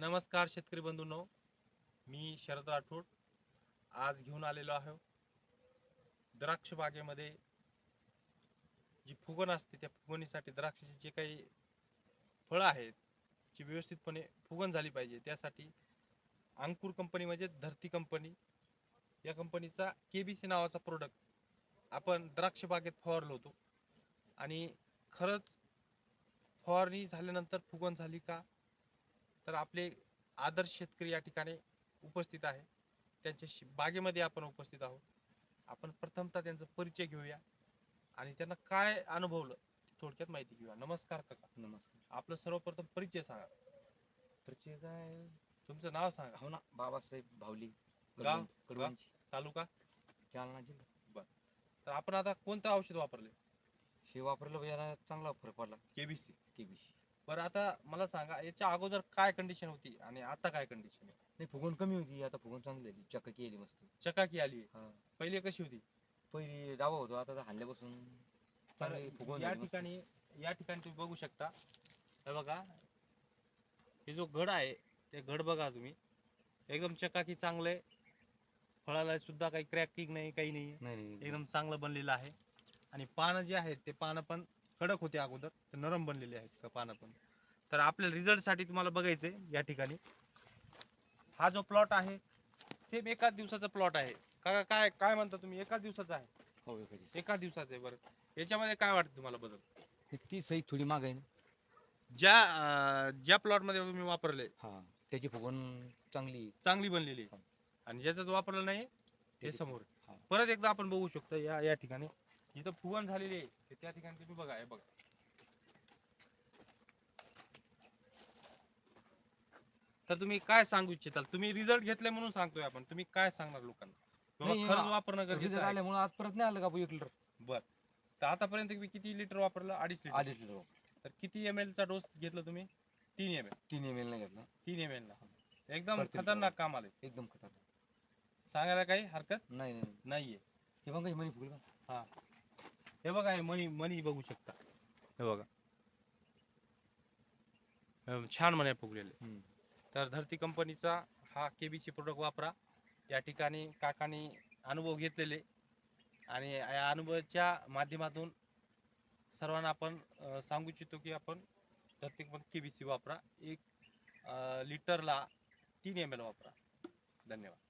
नमस्कार शेतकरी बंधूंनो. मी शरद राठोड. आज घेऊन आलेलो आहे. द्राक्ष बागेमध्ये जी फुगण असते त्या फुगणीसाठी द्राक्षाची जे काही फळं आहेत जी व्यवस्थितपणे फुगण झाली पाहिजे. त्यासाठी अंकुर कंपनी म्हणजे धरती कंपनी या कंपनीचा के बी सी नावाचा प्रोडक्ट आपण द्राक्ष बागेत फवारलो होतो. आणि खरंच फवारणी झाल्यानंतर फुगण झाली का? तर आपले आदर्श शेतकरी या ठिकाणी उपस्थित आहे. त्यांच्या बागेमध्ये आपण उपस्थित आहोत. आपण प्रथमतः त्यांचा परिचय घेऊया आणि त्यांना काय अनुभवलं थोडक्यात माहिती घेऊया. नमस्कार काका. नमस्कार. आपलं सर्वप्रथम परिचय सांगा. परिचय काय? तुमचं नाव सांगा. हो ना. बाबासाहेब भावली गाव? तालुका? जालना जिल्हा. तर आपण आता कोणतं औषध वापरले हे वापरलं पाहिजे याला चांगला फरक पडला. केबीसी. केबीसी. बरं आता मला सांगा याच्या अगोदर काय कंडिशन होती आणि आता काय कंडिशन आहे? नाही फुगवण कमी होती आता फुगवण चांगली चक्क केली मस्त. चकाकी आली. आहे हा. पहिली कशी होती? पहिली डावा होतो आता हाणल्यापासून तर चांगली फुगवण या झाली मस्त. ठिकाणी या ठिकाणी तुम्ही बघू शकता. हे बघा हे जो घड आहे ते घड बघा तुम्ही. एकदम चकाकी चांगले फळाला सुद्धा काही क्रॅकिंग नाही काही नाही. नाही नाही. एकदम चांगलं बनलेलं आहे. आणि पानं जे आहेत ते पानं पण कडक होते अगोदर ते नरम बनलेले आहेत का पानं पण. तर आपल्या रिझल्टसाठी तुम्हाला बघायचंय या ठिकाणी. हा जो प्लॉट आहे सेम एकाच दिवसाचा प्लॉट आहे. का काय काय म्हणता तुम्ही? एकाच दिवसाचा आहे? हो एखादी एकाच दिवसाचा आहे बरं. याच्यामध्ये काय वाटतं तुम्हाला बदल? ती सही थोडी माग आहे ना. ज्या अं, ज्या प्लॉटमध्ये तुम्ही वापरले हा त्याची फुगवण चांगली. चांगली बनलेली आहे. हा. आणि ज्याच्यात वापरलं नाही ते समोर. हा. परत एकदा आपण बघू शकतो या या ठिकाणी. इथं फुगण झालेली आहे ते त्या ठिकाणी तुम्ही बघा हे बघा. तर तुम्ही काय सांगू इच्छिताल? तुम्ही रिझल्ट घेतले म्हणून सांगतोय आपण. तुम्ही काय सांगणार लोकांना? बाबा नाही, खरंच आ- वापरणं गरजेचं रिझल्ट आहे. आल्यामुळे आज परत नाही आलं का एक लिटर बर. तर आतापर्यंत तुम्ही किती लिटर वापरलं? अडीच लिटर लिटर तर किती एम चा डोस घेतला तुम्ही? तीन एम एल तीन एम एल नाही घेतला. तीन एम एल ला. एकदम खतरनाक काम आले एकदम खतरनाक. सांगायला काही हरकत नाही नाही नाही. नाहीये. हे बघा हे फुगलं का? हे. बघा हे मनी मनी बघू शकता. हे बघा. छान मनी फुगलेले. तर धरती कंपनीचा हा केबीसी प्रोडक्ट वापरा. या ठिकाणी काकांनी अनुभव घेतलेले. आणि या अनुभवाच्या माध्यमातून सर्वांना आपण सांगू इच्छितो की आपण धरती कंपनी केबीसी वापरा. एक लिटरला तीन एम एल वापरा. धन्यवाद.